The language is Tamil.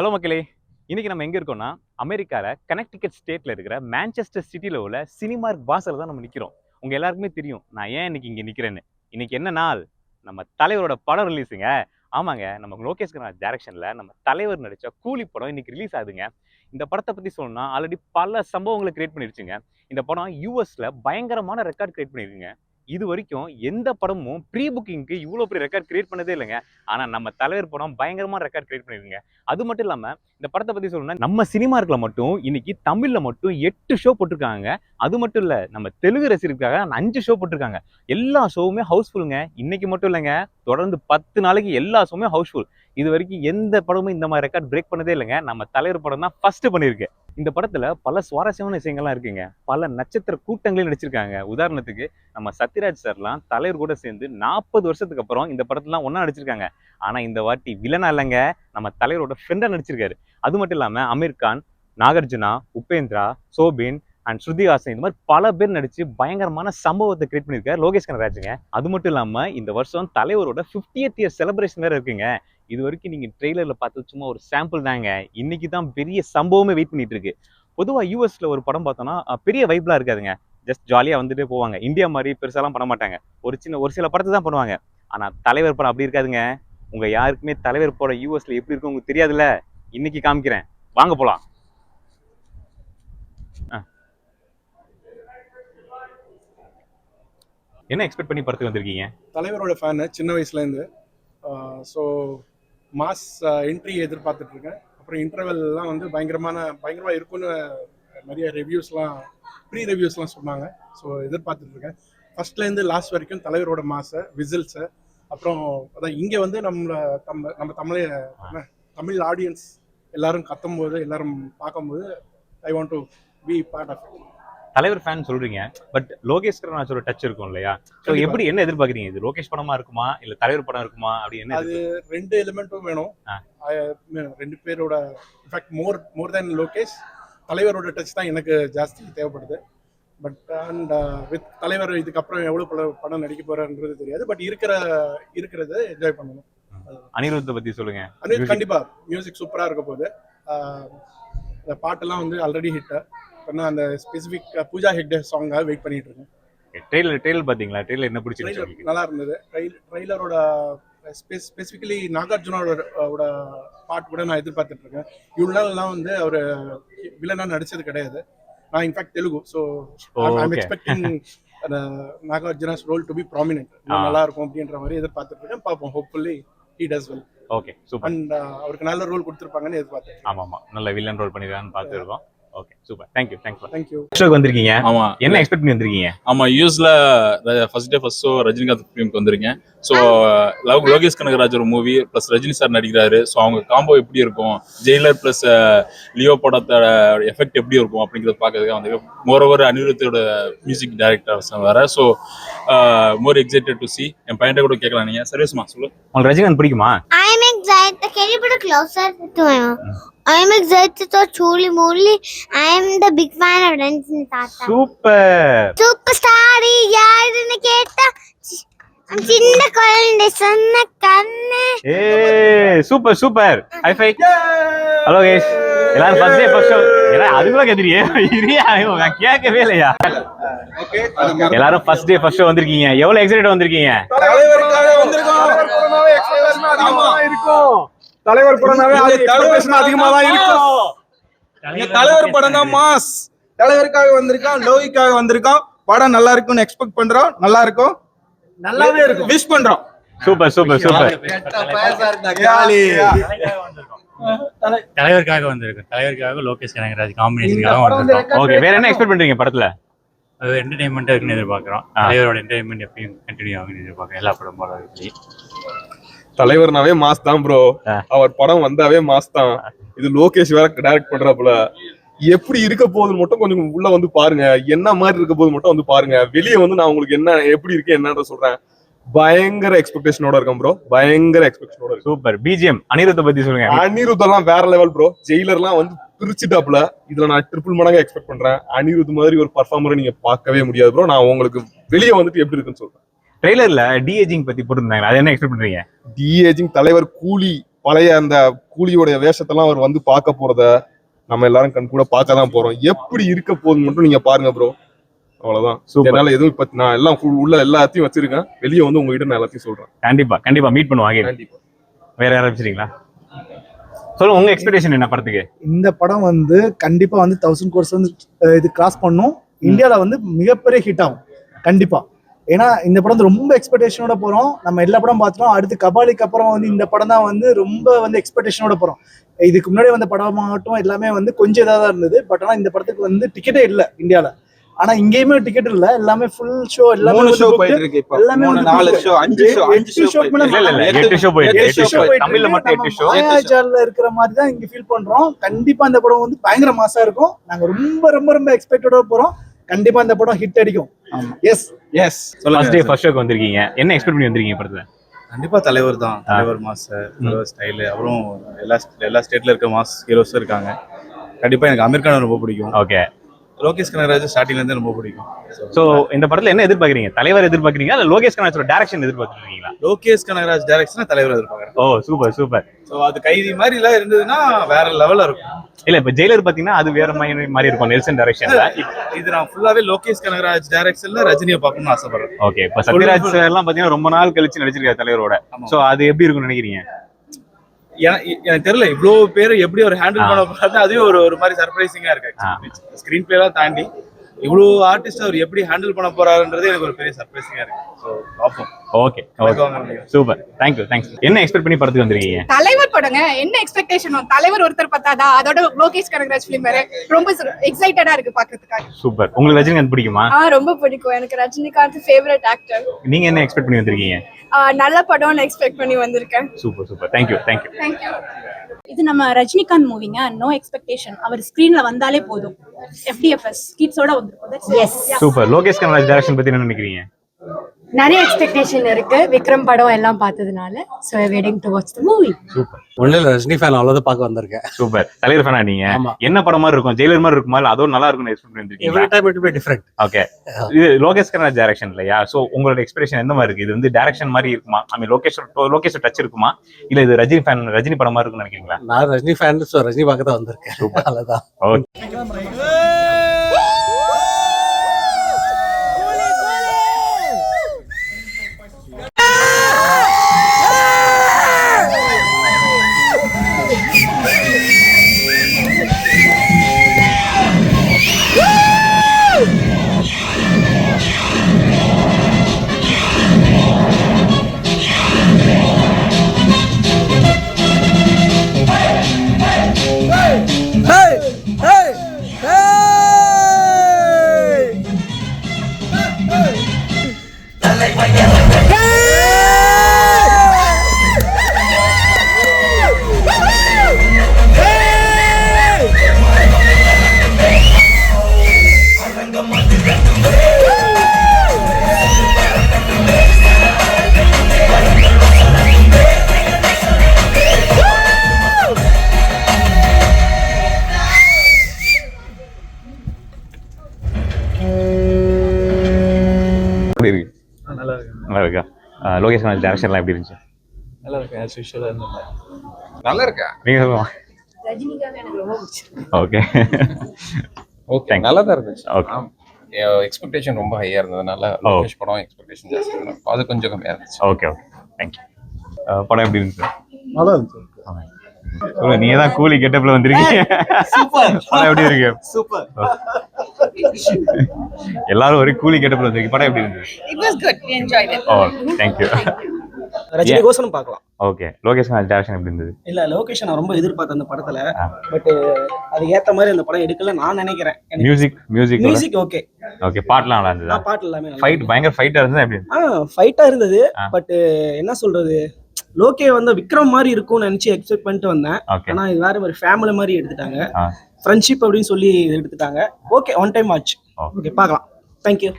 ஹலோ மக்களே இன்றைக்கி நம்ம எங்கே இருக்கோம்னா அமெரிக்காவில் கனெக்டிகட் ஸ்டேட்டில் இருக்கிற மேன்செஸ்டர் சிட்டியில் உள்ள சினிமார்க் வாசல்ல தான் நம்ம நிற்கிறோம் உங்கள் எல்லாருக்குமே தெரியும் நான் ஏன் இன்றைக்கி இங்கே நிற்கிறேன்னு இன்றைக்கி என்ன நாள்? நம்ம தலைவரோட படம் ரிலீஸுங்க ஆமாங்க நம்ம லோகேஷ் கனாஜ் டேரக்ஷனில் நம்ம தலைவர் நடித்த கூலி படம் இன்றைக்கி ரிலீஸ் ஆகுதுங்க. இந்த படத்தை பற்றி சொல்லணும்னா ஆல்ரெடி பல சம்பவங்களை கிரியேட் பண்ணிருச்சுங்க. இந்த படம் யூஎஸில் பயங்கரமான ரெக்கார்ட் கிரியேட் பண்ணியிருக்குங்க இது வரைக்கும் எந்த படமும் ப்ரீ புக்கிங்க்கு இவ்வளோ பெரிய ரெக்கார்ட் கிரியேட் பண்ணதே இல்லைங்க. ஆனால் நம்ம தலைவர் படம் பயங்கரமாக ரெக்கார்ட் கிரியேட் பண்ணியிருக்குங்க. அது மட்டும் இல்லாமல் இந்த படத்தை பற்றி சொல்லணும்னா நம்ம சினிமார்க்ல மட்டும் இன்னைக்கு தமிழில் மட்டும் எட்டு ஷோ போட்டிருக்காங்க. அது மட்டும் இல்லை நம்ம தெலுங்கு ரசிகருக்காக அஞ்சு ஷோ போட்டிருக்காங்க. எல்லா ஷோவுமே ஹவுஸ்ஃபுல்லுங்க இன்னைக்கு மட்டும் இல்லைங்க. தொடர்ந்து பத்து நாளைக்கு எல்லா ஷோவுமே ஹவுஸ்ஃபுல் இது வரைக்கும் எந்த படமும் இந்த மாதிரி ரெக்கார்ட் பிரேக் பண்ணதே இல்லைங்க. நம்ம தலைவர் படம் தான் ஃபர்ஸ்ட் பண்ணியிருக்கு. இந்த படத்துல பல சுவாரஸ்யமான விஷயங்கள்லாம் இருக்குங்க. பல நட்சத்திர கூட்டங்களையும் நடிச்சிருக்காங்க. உதாரணத்துக்கு நம்ம சத்யராஜ் சார்லாம் தலைவர் கூட சேர்ந்து நாற்பது வருஷத்துக்கு அப்புறம் இந்த படத்துலாம் ஒன்றா நடிச்சிருக்காங்க. ஆனா இந்த வாட்டி வில்லனா இல்லைங்க. நம்ம தலைவரோட ஃப்ரெண்டா நடிச்சிருக்காரு. அது மட்டும் இல்லாம அமீர் கான் நாகார்ஜுனா உபேந்திரா சோபின் அண்ட் ஸ்ருதி ஹாசன் இந்த மாதிரி பல பேர் நடிச்சு பயங்கரமான சம்பவத்தை கிரியேட் பண்ணியிருக்காரு லோகேஷ் கனராஜுங்க அது மட்டும் இல்லாமல் இந்த வருஷம் தலைவரோட 50th இயர் செலிப்ரேஷன் வேறு இருக்குங்க. இது வரைக்கும் நீங்கள் ட்ரெய்லரில் பார்த்து சும்மா ஒரு சாம்பிள் தாங்க. இன்னைக்கு தான் பெரிய சம்பவமே வெயிட் பண்ணிட்டு இருக்கு. பொதுவாக யூஎஸில் ஒரு படம் பார்த்தோம்னா பெரிய வைப்லாம் இருக்காதுங்க. ஜஸ்ட் ஜாலியாக வந்துட்டே போவாங்க. இந்தியா மாதிரி பெருசாலாம் பண்ண மாட்டாங்க. ஒரு சின்ன ஒரு சில படத்தை தான் பண்ணுவாங்க. ஆனால் தலைவர் படம் அப்படி இருக்காதுங்க. உங்கள் யாருக்குமே தலைவர் படம் யூஎஸில் எப்படி இருக்கும் உங்களுக்கு தெரியாதுல்ல. இன்னைக்கு காமிக்கிறேன். வாங்க போகலாம் என்ன எக்ஸ்பெக்ட் பண்ணி படத்துக்கு வந்திருக்கீங்க? தலைவரோட ஃபேனு சின்ன வயசுலேருந்து ஸோ மாஸ் என்ட்ரி எதிர்பார்த்துட்டு இருக்கேன் அப்புறம் இன்டர்வெல்லாம் வந்து பயங்கரமான பயங்கரமாக இருக்கும்னு நிறைய ரிவ்யூஸ்லாம் ப்ரீ ரிவ்யூஸ்லாம் சொன்னாங்க. ஸோ எதிர்பார்த்துட்டு இருக்கேன் ஃபர்ஸ்ட்லேருந்து லாஸ்ட் வரைக்கும் தலைவரோட மாசை விசில்ஸை அப்புறம் அதான் இங்கே வந்து நம்மளை நம்ம நம்ம தமிழை தமிழ் ஆடியன்ஸ் எல்லாரும் கத்தும்போது எல்லாரும் பார்க்கும்போது I want to be part of தலைவர் ஃபேன் சொல்றீங்க பட் லோகேஷ் கருணாச்சோட டச் இருக்கும் இல்லையா? ஸோ. எப்படி என்ன எதிர்பார்க்குறீங்க? இது லோகேஷ் படமா இருக்குமா? இல்ல தலைவர் படம் இருக்குமா? அப்படி என்ன அது ரெண்டு எலிமெண்ட்டும் வேணும். ரெண்டு பேரோட இன்ஃபேக்ட் மோர் மோர் தேன் லோகேஷ் தலைவரோட டச் தான் எனக்கு ஜாஸ்தி தேவைப்படுது. பட் அண்ட் வித் தலைவர் இதுக்கப்புறம் எவ்வளோ பட படம் நடிக்க போறாருன்றது தெரியாது. பட் இருக்கிற இருக்கிறத என்ஜாய் பண்ணணும். அனிருத்தை பத்தி சொல்லுங்க. Music. கண்டிப்பா மியூசிக் சூப்பரா இருக்க போகுது. பாட்டெல்லாம் வந்து ஆல்ரெடி ஹிட் பண்ண அந்த ஸ்பெசிஃபிக் பூஜா ஹெக்டே சாங்காக வெயிட் பண்ணிட்டு இருக்கேன் ட்ரெயிலர் ட்ரெயிலர் பாத்தீங்களா ட்ரெயிலர் என்ன உங்களுக்கு? நல்லா இருந்தது ட்ரெய்லரோட ஸ்பெசிஃபிக்கலி நாகார்ஜுனோட பாட் கூட நான் எதிர்பார்த்துட்டு இருக்கேன். இவ்வளோ நாள்லாம் வந்து அவர் வில்லனா நடிச்சது கிடையாது. நான் in fact Telugu. So I'm. Expecting Nagarjuna's role to be prominent. நல்லா இருக்கும் அப்படின்ற மாதிரி எதிர்பார்த்துட்டு இருக்கேன். பார்ப்போம். Hopefully he does well okay super and அவருக்கு நல்ல ரோல் கொடுத்துருப்பாங்கன்னு எதிர்பார்த்தேன் ஆமா ஆமா நல்ல வில்லன் ரோல் பண்ணிருக்கான்னு பார்த்துருக்கோம். Okay super thank you thanks thank you ஷோக்கு வந்திருக்கீங்க. ஆமா. என்ன எக்ஸ்பெக்ட் பண்ணி வந்திருக்கீங்க ஆமா யூஎஸ்ல first day first show Rajinikanth ஃபிலிம்க்கு வந்திருக்கேன். ஸோ லவ் லோகேஷ் கனகராஜ் ஒரு மூவி ப்ளஸ் ரஜினி சார் நடிக்கிறாரு. ஸோ அவங்க காம்போ எப்படி இருக்கும்? ஜெயிலர் ப்ளஸ் லியோ படத்தோட எஃபெக்ட் எப்படி இருக்கும் அப்படிங்கிறத பார்க்கறதுக்காக வந்து மோர் ஓவர் அனிருத்தோட மியூசிக் டைரக்டர்ஸ் வேற. So more excited to see என் பையன்கிட்ட கூட கேட்கலாம் நீங்க. சர்வீஸ்மா சொல்லு. உங்களுக்கு ரஜினிகாந்த் பிடிக்குமா? Excited. Can you put it closer to my mouth? I'm excited so truly, moodly. I am the big fan of Ranjini Tata. Super Superstar யாருன்னு கேட்டா சி- சின்ன குழந்தை சொன்ன கண்ணு ஏ super super high five hello guys எல்லாரும் ஃபர்ஸ்ட் டே ஃபர்ஸ்ட் ஷோ ஏன்னா அதுக்குள்ள கேக்குறியே இரியா ஐயோ, நான் கேட்கவே இல்லையா? எல்லாரும் ஃபர்ஸ்ட் டே ஃபர்ஸ்ட் ஷோ வந்திருக்கீங்க. எவ்வளவு எக்ஸைட்டட் வந்திருக்கீங்க? தலைவருக்காக இருக்கும். தலைவர் படம்னாவே அது expectation அதிகமா தான் இருக்கும். தலைவர் படம் தான் மாஸ். தலைவருக்காக வந்திருக்கோம் லோகிக்காக வந்திருக்கோம் படம் நல்லா இருக்கும்னு எக்ஸ்பெக்ட் பண்றோம். நல்லா இருக்கும். நல்லாவே இருக்கும். விஷ் பண்றோம். Super super super. தலைவருக்காக வந்திருக்கும். தலைவருக்காக லோகேஷ் கனகராஜ் காம்பினேஷனுக்காக வந்திருக்கோம். ஓகே வேற என்ன எக்ஸ்பெக்ட் பண்றீங்க படத்துல? அது என்டர்டைன்மெண்ட்டாக இருக்குன்னு எதிர்பார்க்குறோம். தலைவரோட என்டர்டைன்மெண்ட் எப்பயும் கண்டினியூ ஆகும்னு எதிர்பார்க்குறோம். எல்லா படம் போல இருக்கு. தலைவர்னாவே மாஸ் தான் ப்ரோ. அவர் படம் வந்தாவே மாஸ் தான். இது லோகேஷ் வேற டைரக்ட் பண்றாப்புல. எப்படி இருக்க போகுதுன்னு மட்டும் கொஞ்சம் உள்ள வந்து பாருங்க. என்ன மாதிரி இருக்க போகுது மட்டும் வந்து பாருங்க. வெளியே வந்து நான் உங்களுக்கு என்ன எப்படி இருக்கு என்னன்ற சொல்றேன். பயங்கர எக்ஸ்பெக்டேஷனோட இருக்கேன் ப்ரோ பயங்கர எக்ஸ்பெக்டேஷனோட இருக்கும் சூப்பர் பிஜிஎம் அனிருத்தை பத்தி சொல்லுங்க. அனிருத் எல்லாம் வேற லெவல் ப்ரோ ஜெயிலர்லாம் வந்து பிரிச்சுட்டாப்ல இதுல நான் ட்ரிபிள் மடங்கா எக்ஸ்பெக்ட் பண்றேன். அனிருத் மாதிரி ஒரு பர்ஃபார்மரை நீங்க பார்க்கவே முடியாது ப்ரோ நான் உங்களுக்கு வெளியே வந்துட்டு எப்படி இருக்குன்னு சொல்றேன். ட்ரெய்லர்ல டிஏஜிங் பத்தி போட்டிருந்தாங்க அது என்ன எக்ஸ்பெக்ட் பண்றீங்க? டிஏஜிங் தலைவர் கூலி பழைய அந்த கூலியோடைய வேஷத்தெல்லாம் அவர் வந்து பார்க்க போறத நம்ம எல்லாரும் கண் கூட பார்க்க தான் போறோம். எப்படி இருக்க போகுது மட்டும் நீங்க பாருங்க ப்ரோ அவ்வளவுதான். என்னால எதுவும் இப்ப நான் எல்லாம் உள்ள எல்லாத்தையும் வச்சிருக்கேன். வெளியே வந்து உங்ககிட்ட நான் எல்லாத்தையும் சொல்றேன். கண்டிப்பா கண்டிப்பா மீட் பண்ணுவாங்க கண்டிப்பா. வேற யாராவது வச்சிருக்கீங்களா? சொல்லுங்க உங்க எக்ஸ்பெக்டேஷன் என்ன படத்துக்கு? இந்த படம் வந்து கண்டிப்பா வந்து தௌசண்ட் கோர்ஸ் வந்து இது கிராஸ் பண்ணும். இந்தியால வந்து மிகப்பெரிய ஹிட் ஆகும். கண்டிப்பா. ஏன்னா இந்த படம் ரொம்ப எக்ஸ்பெக்டேஷனோட போறோம். நம்ம எல்லா படம் பார்த்துட்டோம். அடுத்து கபாலிக்கு அப்புறம் வந்து இந்த படம் தான் வந்து ரொம்ப வந்து எக்ஸ்பெக்டேஷனோட போறோம். இதுக்கு முன்னாடி வந்த படமாகட்டும் எல்லாமே வந்து கொஞ்சம் இதாக தான் இருந்தது. பட் ஆனா இந்த படத்துக்கு வந்து டிக்கெட்டே இல்லை இந்தியால. ஆனா இங்கேயுமே டிக்கெட் இல்ல. எல்லாமே ஃபுல் ஷோ எல்லாமே ஷோ. போயிட்டு இருக்கு இப்போ. எல்லாமே மூணு நாலு booked. ஷோ அஞ்சு ஷோ அஞ்சு எட்டு ஷோ show மேல இல்ல இல்ல இல்ல எட்டு- எட்டு ஷோ போயிருக்கு எட்டு எட்டு show ஷோ போயிட்டு தமிழ்ல இருக்கு. மட்டும் எட்டு நம்ம ஷோ மாயாஜால்ல இருக்கிற மாதிரி தான் இங்க ஃபீல் பண்றோம். கண்டிப்பா இந்த படம் வந்து பயங்கர மாசா இருக்கும். நாங்க ரொம்ப ரொம்ப ரொம்ப எக்ஸ்பெக்டடோட போறோம். கண்டிப்பா இந்த படம் ஹிட் அடிக்கும். Yes yes first day first ஷோக்கு வந்திருக்கீங்க. என்ன எக்ஸ்பெக்ட் பண்ணி வந்திருக்கீங்க படத்துல கண்டிப்பா தலைவர் தான். தலைவர் மாஸ் தலைவர் ஸ்டைலு அப்புறம் எல்லா எல்லா ஸ்டேட்ல இருக்க மாஸ் ஹீரோஸும் இருக்காங்க. கண்டிப்பா எனக்கு அமீர் கான் ரொம்ப பிடிக்கும். ஓகே லோகேஷ் கனகராஜ் ஸ்டார்டிங்ல இருந்தே ரொம்ப பிடிக்கும். சோ இந்த படத்துல என்ன எதிர்பார்க்கறீங்க? தலைவர் எதிர்பார்க்கறீங்களா? இல்ல லோகேஷ் கனாச்சோட டைரக்ஷன் எதிர்பார்க்கறீங்களா? லோகேஷ் கனகராஜ் டைரக்ஷனா தலைவர் எதிர்பார்க்கறேன் ஓ சூப்பர் சூப்பர் ஸோ அது கைதி மாதிரி எல்லாம் இருந்ததுன்னா வேற லெவல்ல இருக்கும். இல்ல இப்ப ஜெயிலர் பாத்தீங்கன்னா அது வேற மாதிரி மாதிரி இருக்கும் நெல்சன் டைரக்ஷன்ல இது நான் ஃபுல்லாவே லோகேஷ் கனகராஜ் டைரக்ஷன்ல ரஜினியை பார்க்கணும்னு ஆசைப்படுறேன். ஓகே இப்ப சத்யராஜ் சார் எல்லாம் பாத்தீங்கன்னா ரொம்ப நாள் கழிச்சு நடிச்சிருக்காரு தலைவரோட. சோ அது எப்படி இருக்கும்னு நினைக்கிறீங்க? எனக்கு தெரியல இவ்வளவு பேர் எப்படி ஒரு ஹேண்டில். பண்ண போறாரு அதுவே ஒரு ஒரு மாதிரி சர்ப்ரைசிங்கா இருக்கு ஸ்கிரீன் பிளே எல்லாம் தாண்டி இவ்வளவு ஆர்டிஸ்ட் அவர் எப்படி ஹேண்டில் பண்ண போறாருன்றது எனக்கு ஒரு பெரிய சர்ப்ரைசிங்கா இருக்கு. ஸோ பார்ப்போம். Okay okay super thank you thanks என்ன எக்ஸ்பெக்ட் பண்ணி படத்துக்கு வந்திருக்கீங்க? தலைவர் படங்க என்ன எக்ஸ்பெக்டேஷன் தலைவர் ஒருத்தர் பார்த்தாதா? அதோட லோகேஷ் கனகராஜ் பிலிம் வேற. ரொம்ப எக்ஸைட்டடா இருக்கு பாக்குறதுக்காக சூப்பர் உங்களுக்கு ரஜினிகாந்த் பிடிக்குமா? ஆ ரொம்ப பிடிக்கும். எனக்கு ரஜினிகாந்த் ஃபேவரட் ஆக்டர் நீங்க என்ன எக்ஸ்பெக்ட் பண்ணி வந்திருக்கீங்க? நல்ல படம்னு எக்ஸ்பெக்ட் பண்ணி வந்திருக்கேன். Super super thank you thank you thank you இது நம்ம ரஜினிகாந்த் மூவிங்க நோ எக்ஸ்பெக்டேஷன் அவர் ஸ்கிரீன்ல வந்தாலே போதும். எஃப்டிஎஃப்எஸ் கிட்ஸோட வந்திருக்கும். Yes super Lokesh Kanagaraj direction பத்தி என்ன நினைக்கிறீங்க? நிறைய எக்ஸ்பெக்டேஷன் இருக்கு. விக்ரம் படம் எல்லாம் பார்த்ததுனால. So waiting to watch the movie super இல்லை ரஜினி ஃபேன் அவ்வளோதான் பார்க்க வந்திருக்கேன். சூப்பர் தலைவர் ஃபேனா நீங்க? ஆமா. என்ன படம் மாதிரி இருக்கும்? ஜெயிலர் மாதிரி இருக்குமா? இல்ல அதோட நல்லா இருக்கும்னு எக்ஸ்பெக்ட் பண்ணி every time it be different okay இது லோகேஷ் கனராஜ் டைரக்ஷன் இல்லையா? சோ உங்களோட எக்ஸ்பிரஷன் எந்த மாதிரி இருக்கு? இது வந்து டைரக்ஷன் மாதிரி இருக்குமா? I mean Lokesh Lokesh touch இருக்குமா? இல்ல இது ரஜினி ஃபேன் ரஜினி படம் மாதிரி இருக்கும்னு நினைக்கிறீங்களா? நான் ரஜினி ஃபேன் ஸோ ரஜினி பார்க்க தான் வந்திருக்கேன் அவ்வளோதான் ஓகே லோகேஷ் கனராஜ் டைரக்ஷன்லாம் எப்படி இருந்துச்சு? நல்லா இருக்கு ஆஸ் யூஷுவலாக இருந்தாங்க நல்லா இருக்கா நீங்க சொல்லுங்க. ரஜினிகாந்த் எனக்கு ரொம்ப பிடிச்சிருக்கு. Okay okay. நல்லா தான் இருந்துச்சு. ஓகே எக்ஸ்பெக்டேஷன் ரொம்ப ஹையா இருந்ததுனால லோகேஷ் படம் எக்ஸ்பெக்டேஷன் ஜாஸ்தி இருந்தது. அது கொஞ்சம் கம்மியா இருந்துச்சு. ஓகே ஓகே தேங்க்யூ படம் எப்படி இருந்துச்சு? நல்லா இருந்துச்சு. நீங்க தான் கூலி கெட்டப்ல வந்திருக்கீங்க படம் எப்படி இருக்கு? சூப்பர் எல்லாரும் ஒரே கூலி கெட்டப்ல வந்திருக்கீங்க படம் எப்படி இருந்துச்சு இட் வாஸ் குட் என்ஜாய் ஓ தேங்க்யூ ரஜினி கோசனம் பார்க்கலாம். ஓகே லோகேஷ் கனராஜ் டைரக்ஷன் எப்படி இருந்தது? இல்ல லோகேஷ் நான் ரொம்ப எதிர்பார்த்தேன் அந்த படத்துல. பட் அது ஏத்த மாதிரி அந்த படம் எடுக்கல நான் நினைக்கிறேன். Music music music okay okay பாட்டுலாம் நல்லா இருந்ததா? பாட்டு எல்லாமே ஃபைட் பயங்கர ஃபைட்டா இருந்தா எப்படி? ஆ ஃபைட்டா இருந்தது. பட் என்ன சொல்றது? லோகே வந்து விக்ரம் மாதிரி இருக்கும்னு நினைச்சு எக்ஸ்பெக்ட் பண்ணிட்டு வந்தேன். ஆனா இது வேற ஒரு ஃபேமிலி மாதிரி எடுத்துட்டாங்க. ஃப்ரெண்ட்ஷிப் அப்படின்னு சொல்லி எடுத்துட்டாங்க. ஓகே ஒன் டைம் ஓ. ஓகே பார்க்கலாம். Thank you